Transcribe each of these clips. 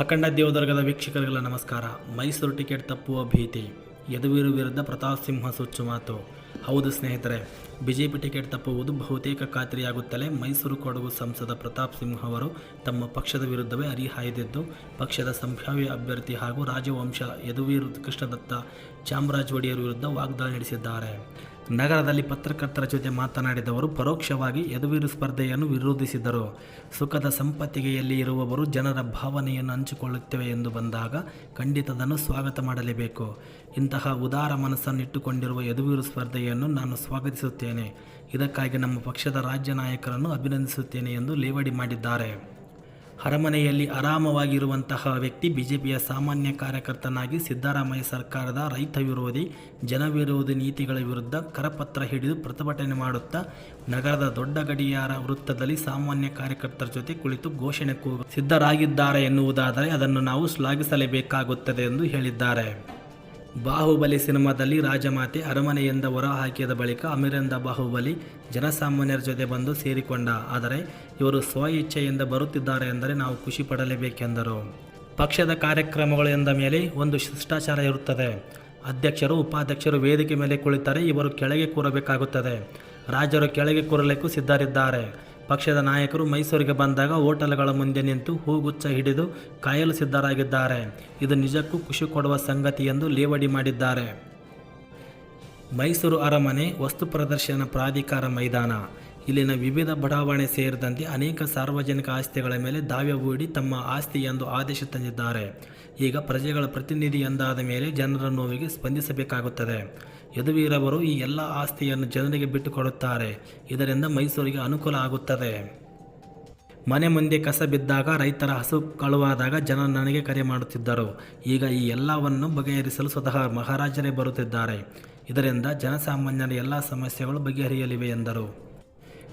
ಅಖಂಡ ದೇವದುರ್ಗದ ವೀಕ್ಷಕರಿಗೆಲ್ಲ ನಮಸ್ಕಾರ. ಮೈಸೂರು ಟಿಕೆಟ್ ತಪ್ಪುವ ಭೀತಿ. ಯದುವೀರು ವಿರುದ್ಧ ಪ್ರತಾಪ್ ಸಿಂಹ ಸುಚ್ಚು ಮಾತು. ಹೌದು ಸ್ನೇಹಿತರೆ ಬಿಜೆಪಿ ಟಿಕೆಟ್ ತಪ್ಪುವುದು ಬಹುತೇಕ ಖಾತ್ರಿಯಾಗುತ್ತಲೇ ಮೈಸೂರು ಕೊಡಗು ಸಂಸದ ಪ್ರತಾಪ್ ಸಿಂಹ ಅವರು ತಮ್ಮ ಪಕ್ಷದ ವಿರುದ್ಧವೇ ಹರಿಹಾಯ್ದಿದ್ದು ಪಕ್ಷದ ಸಂಭಾವ್ಯ ಅಭ್ಯರ್ಥಿ ಹಾಗೂ ರಾಜವಂಶ ಯದುವೀರ್ ಕೃಷ್ಣದತ್ತ ಚಾಮರಾಜ್ ಒಡೆಯರ್ ವಿರುದ್ಧ ವಾಗ್ದಾಳಿ ನಡೆಸಿದ್ದಾರೆ. ನಗರದಲ್ಲಿ ಪತ್ರಕರ್ತರ ಜೊತೆ ಮಾತನಾಡಿದವರು ಪರೋಕ್ಷವಾಗಿ ಯದುವೀರು ಸ್ಪರ್ಧೆಯನ್ನು ವಿರೋಧಿಸಿದರು. ಸುಖದ ಸಂಪತ್ತಿಗೆಯಲ್ಲಿ ಇರುವವರು ಜನರ ಭಾವನೆಯನ್ನು ಹಂಚಿಕೊಳ್ಳುತ್ತೇವೆ ಎಂದು ಬಂದಾಗ ಖಂಡಿತದನ್ನು ಸ್ವಾಗತ ಮಾಡಲೇಬೇಕು. ಇಂತಹ ಉದಾರ ಮನಸ್ಸನ್ನು ಇಟ್ಟುಕೊಂಡಿರುವ ಯದುವೀರು ಸ್ಪರ್ಧೆಯನ್ನು ನಾನು ಸ್ವಾಗತಿಸುತ್ತೇನೆ. ಇದಕ್ಕಾಗಿ ನಮ್ಮ ಪಕ್ಷದ ರಾಜ್ಯ ನಾಯಕರನ್ನು ಅಭಿನಂದಿಸುತ್ತೇನೆ ಎಂದು ಲೇವಡಿ ಮಾಡಿದ್ದಾರೆ. ಅರಮನೆಯಲ್ಲಿ ಆರಾಮವಾಗಿರುವಂತಹ ವ್ಯಕ್ತಿ ಬಿಜೆಪಿಯ ಸಾಮಾನ್ಯ ಕಾರ್ಯಕರ್ತನಾಗಿ ಸಿದ್ದರಾಮಯ್ಯ ಸರ್ಕಾರದ ರೈತ ವಿರೋಧಿ, ಜನವಿರೋಧಿ ನೀತಿಗಳ ವಿರುದ್ಧ ಕರಪತ್ರ ಹಿಡಿದು ಪ್ರತಿಭಟನೆ ಮಾಡುತ್ತಾ, ನಗರದ ದೊಡ್ಡ ಗಡಿಯಾರ ವೃತ್ತದಲ್ಲಿ ಸಾಮಾನ್ಯ ಕಾರ್ಯಕರ್ತರ ಜೊತೆ ಕುಳಿತು ಘೋಷಣೆ ಕೂಗ ಸಿದ್ಧರಾಗಿದ್ದಾರೆ ಎನ್ನುವುದಾದರೆ ಅದನ್ನು ನಾವು ಶ್ಲಾಘಿಸಲೇಬೇಕಾಗುತ್ತದೆ ಎಂದು ಹೇಳಿದ್ದಾರೆ. ಬಾಹುಬಲಿ ಸಿನಿಮಾದಲ್ಲಿ ರಾಜಮಾತೆ ಅರಮನೆಯಿಂದ ಹೊರಹಾಕಿದ ಬಳಿಕ ಅಮೀರಿಂದ ಬಾಹುಬಲಿ ಜನಸಾಮಾನ್ಯರ ಜೊತೆ ಬಂದು ಸೇರಿಕೊಂಡ. ಆದರೆ ಇವರು ಸ್ವ ಇಚ್ಛೆಯಿಂದ ಬರುತ್ತಿದ್ದಾರೆ ಎಂದರೆ ನಾವು ಖುಷಿ ಪಡಲೇಬೇಕೆಂದರು. ಪಕ್ಷದ ಕಾರ್ಯಕ್ರಮಗಳು ಎಂದ ಮೇಲೆ ಒಂದು ಶಿಷ್ಟಾಚಾರ ಇರುತ್ತದೆ. ಅಧ್ಯಕ್ಷರು, ಉಪಾಧ್ಯಕ್ಷರು ವೇದಿಕೆ ಮೇಲೆ ಕುಳಿತರೆ ಇವರು ಕೆಳಗೆ ಕೂರಬೇಕಾಗುತ್ತದೆ. ರಾಜರು ಕೆಳಗೆ ಕೂರಲಿಕ್ಕೂ ಸಿದ್ಧರಿದ್ದಾರೆ. ಪಕ್ಷದ ನಾಯಕರು ಮೈಸೂರಿಗೆ ಬಂದಾಗ ಹೋಟೆಲ್ಗಳ ಮುಂದೆ ನಿಂತು ಹೂಗುಚ್ಛ ಹಿಡಿದು ಕಾಯಲು ಸಿದ್ಧರಾಗಿದ್ದಾರೆ. ಇದು ನಿಜಕ್ಕೂ ಖುಷಿ ಕೊಡುವ ಸಂಗತಿ ಎಂದು ಲೇವಡಿ ಮಾಡಿದ್ದಾರೆ. ಮೈಸೂರು ಅರಮನೆ ವಸ್ತು ಪ್ರದರ್ಶನ ಪ್ರಾಧಿಕಾರ ಮೈದಾನ. ಇಲ್ಲಿನ ವಿವಿಧ ಬಡಾವಣೆ ಸೇರಿದಂತೆ ಅನೇಕ ಸಾರ್ವಜನಿಕ ಆಸ್ತಿಗಳ ಮೇಲೆ ದಾವ್ಯ ಹೂಡಿ ತಮ್ಮ ಆಸ್ತಿ ಎಂದು ಆದೇಶ ತಂದಿದ್ದಾರೆ. ಈಗ ಪ್ರಜೆಗಳ ಪ್ರತಿನಿಧಿ ಎಂದಾದ ಮೇಲೆ ಜನರ ನೋವಿಗೆ ಸ್ಪಂದಿಸಬೇಕಾಗುತ್ತದೆ. ಯದುವೀರವರು ಈ ಎಲ್ಲ ಆಸ್ತಿಯನ್ನು ಜನರಿಗೆ ಬಿಟ್ಟುಕೊಡುತ್ತಾರೆ. ಇದರಿಂದ ಮೈಸೂರಿಗೆ ಅನುಕೂಲ ಆಗುತ್ತದೆ. ಮನೆ ಮುಂದೆ ಕಸ ಬಿದ್ದಾಗ ರೈತರ ಹಸು ಕಳುವಾದಾಗ ಜನ ನನಗೆ ಕರೆ ಮಾಡುತ್ತಿದ್ದರು. ಈಗ ಈ ಎಲ್ಲವನ್ನು ಬಗೆಹರಿಸಲು ಸ್ವತಃ ಮಹಾರಾಜರೇ ಬರುತ್ತಿದ್ದಾರೆ. ಇದರಿಂದ ಜನಸಾಮಾನ್ಯರ ಎಲ್ಲ ಸಮಸ್ಯೆಗಳು ಬಗೆಹರಿಯಲಿವೆ ಎಂದರು.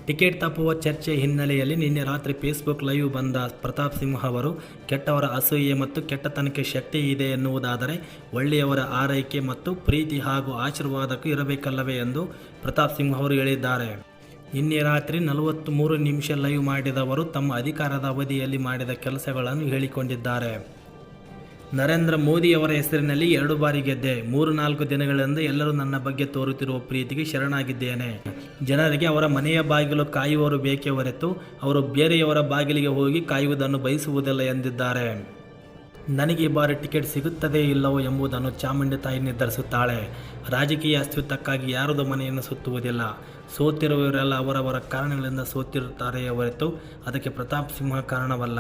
ಟಿಕೆಟ್ ತಪ್ಪುವ ಚರ್ಚೆ ಹಿನ್ನೆಲೆಯಲ್ಲಿ ನಿನ್ನೆ ರಾತ್ರಿ ಫೇಸ್ಬುಕ್ ಲೈವ್ ಬಂದ ಪ್ರತಾಪ್ ಸಿಂಹ ಅವರು, ಕೆಟ್ಟವರ ಅಸೂಯೆ ಮತ್ತು ಕೆಟ್ಟತನಕ್ಕೆ ಶಕ್ತಿ ಇದೆ ಎನ್ನುವುದಾದರೆ ಒಳ್ಳೆಯವರ ಆರೈಕೆ ಮತ್ತು ಪ್ರೀತಿ ಹಾಗೂ ಆಶೀರ್ವಾದಕ್ಕೂ ಇರಬೇಕಲ್ಲವೇ ಎಂದು ಪ್ರತಾಪ್ ಸಿಂಹ ಅವರು ಹೇಳಿದ್ದಾರೆ. ನಿನ್ನೆ ರಾತ್ರಿ ನಲವತ್ತು ಮೂರು ನಿಮಿಷ ಲೈವ್ ಮಾಡಿದವರು ತಮ್ಮ ಅಧಿಕಾರದ ಅವಧಿಯಲ್ಲಿ ಮಾಡಿದ ಕೆಲಸಗಳನ್ನು ಹೇಳಿಕೊಂಡಿದ್ದಾರೆ. ನರೇಂದ್ರ ಮೋದಿಯವರ ಹೆಸರಿನಲ್ಲಿ ಎರಡು ಬಾರಿ ಗೆದ್ದೆ. ಮೂರು ನಾಲ್ಕು ದಿನಗಳಿಂದ ಎಲ್ಲರೂ ನನ್ನ ಬಗ್ಗೆ ತೋರುತ್ತಿರುವ ಪ್ರೀತಿಗೆ ಶರಣಾಗಿದ್ದೇನೆ. ಜನರಿಗೆ ಅವರ ಮನೆಯ ಬಾಗಿಲು ಕಾಯುವವರು ಬೇಕೇ ಹೊರತು ಅವರು ಬೇರೆಯವರ ಬಾಗಿಲಿಗೆ ಹೋಗಿ ಕಾಯುವುದನ್ನು ಬಯಸುವುದಿಲ್ಲ ಎಂದಿದ್ದಾರೆ. ನನಗೆ ಈ ಬಾರಿ ಟಿಕೆಟ್ ಸಿಗುತ್ತದೆ ಇಲ್ಲವೋ ಎಂಬುದನ್ನು ಚಾಮುಂಡಿ ತಾಯಿ ನಿರ್ಧರಿಸುತ್ತಾಳೆ. ರಾಜಕೀಯ ಅಸ್ತಿತ್ವಕ್ಕಾಗಿ ಯಾರದು ಮನೆಯನ್ನು ಸುತ್ತುವುದಿಲ್ಲ. ಸೋತಿರುವವರೆಲ್ಲ ಅವರವರ ಕಾರಣಗಳಿಂದ ಸೋತಿರುತ್ತಾರೆಯೇ ಹೊರತು ಅದಕ್ಕೆ ಪ್ರತಾಪ್ ಸಿಂಹ ಕಾರಣವಲ್ಲ.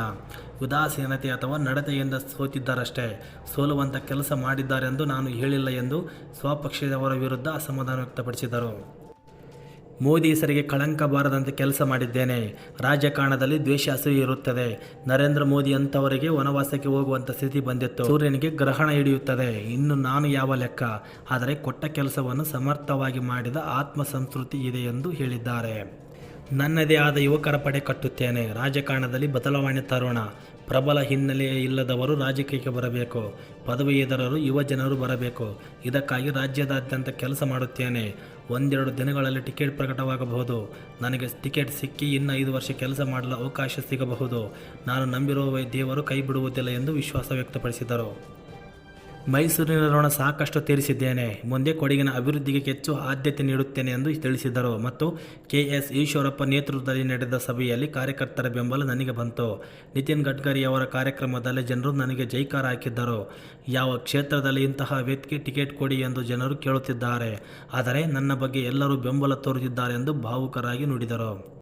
ಉದಾಸೀನತೆ ಅಥವಾ ನಡತೆಯಿಂದ ಸೋತಿದ್ದಾರಷ್ಟೇ. ಸೋಲುವಂಥ ಕೆಲಸ ಮಾಡಿದ್ದಾರೆಂದು ನಾನು ಹೇಳಿಲ್ಲ ಎಂದು ಸ್ವಪಕ್ಷದವರ ವಿರುದ್ಧ ಅಸಮಾಧಾನ ವ್ಯಕ್ತಪಡಿಸಿದರು. ಮೋದಿ ಹೆಸರಿಗೆ ಕಳಂಕ ಬಾರದಂತೆ ಕೆಲಸ ಮಾಡಿದ್ದೇನೆ. ರಾಜಕಾರಣದಲ್ಲಿ ದ್ವೇಷ ಹಸಿವು ಇರುತ್ತದೆ. ನರೇಂದ್ರ ಮೋದಿ ಅಂತವರಿಗೆ ವನವಾಸಕ್ಕೆ ಹೋಗುವಂಥ ಸ್ಥಿತಿ ಬಂದಿತ್ತು. ಸೂರ್ಯನಿಗೆ ಗ್ರಹಣ ಹಿಡಿಯುತ್ತದೆ. ಇನ್ನು ನಾನು ಯಾವ ಲೆಕ್ಕ? ಆದರೆ ಕೊಟ್ಟ ಕೆಲಸವನ್ನು ಸಮರ್ಥವಾಗಿ ಮಾಡಿದ ಆತ್ಮ ಸಂಸ್ಕೃತಿ ಇದೆ ಎಂದು ಹೇಳಿದ್ದಾರೆ. ನನ್ನದೇ ಆದ ಯುವಕರ ಪಡೆ ಕಟ್ಟುತ್ತೇನೆ. ರಾಜಕಾರಣದಲ್ಲಿ ಬದಲಾವಣೆ ತರೋಣ. ಪ್ರಬಲ ಹಿನ್ನೆಲೆ ಇಲ್ಲದವರು ರಾಜಕೀಯಕ್ಕೆ ಬರಬೇಕು. ಪದವೀಧರರು ಯುವ ಜನರು ಬರಬೇಕು. ಇದಕ್ಕಾಗಿ ರಾಜ್ಯದಾದ್ಯಂತ ಕೆಲಸ ಮಾಡುತ್ತೇನೆ. ಒಂದೆರಡು ದಿನಗಳಲ್ಲಿ ಟಿಕೆಟ್ ಪ್ರಕಟವಾಗಬಹುದು. ನನಗೆ ಟಿಕೆಟ್ ಸಿಕ್ಕಿ ಇನ್ನು ಐದು ವರ್ಷ ಕೆಲಸ ಮಾಡಲು ಅವಕಾಶ ಸಿಗಬಹುದು. ನಾನು ನಂಬಿರುವ ದೇವರು ಕೈ ಬಿಡುವುದಿಲ್ಲ ಎಂದು ವಿಶ್ವಾಸ ವ್ಯಕ್ತಪಡಿಸಿದರು. ಮೈಸೂರಿನ ಸಾಕಷ್ಟು ತೀರಿಸಿದ್ದೇನೆ ಮುಂದೆ ಕೊಡಗಿನ ಅಭಿವೃದ್ಧಿಗೆ ಹೆಚ್ಚು ಆದ್ಯತೆ ನೀಡುತ್ತೇನೆ ಎಂದು ತಿಳಿಸಿದರು. ಮತ್ತು ಕೆ ಎಸ್ ಈಶ್ವರಪ್ಪ ನೇತೃತ್ವದಲ್ಲಿ ನಡೆದ ಸಭೆಯಲ್ಲಿ ಕಾರ್ಯಕರ್ತರ ಬೆಂಬಲ ನನಗೆ ಬಂತು. ನಿತಿನ್ ಗಡ್ಕರಿ ಅವರ ಕಾರ್ಯಕ್ರಮದಲ್ಲಿ ಜನರು ನನಗೆ ಜೈಕಾರ ಹಾಕಿದ್ದರು. ಯಾವ ಕ್ಷೇತ್ರದಲ್ಲಿ ಇಂತಹ ವ್ಯಕ್ತಿಗೆ ಟಿಕೆಟ್ ಕೊಡಿ ಎಂದು ಜನರು ಕೇಳುತ್ತಿದ್ದಾರೆ. ಆದರೆ ನನ್ನ ಬಗ್ಗೆ ಎಲ್ಲರೂ ಬೆಂಬಲ ತೋರುತ್ತಿದ್ದಾರೆ ಎಂದು ಭಾವುಕರಾಗಿ ನುಡಿದರು.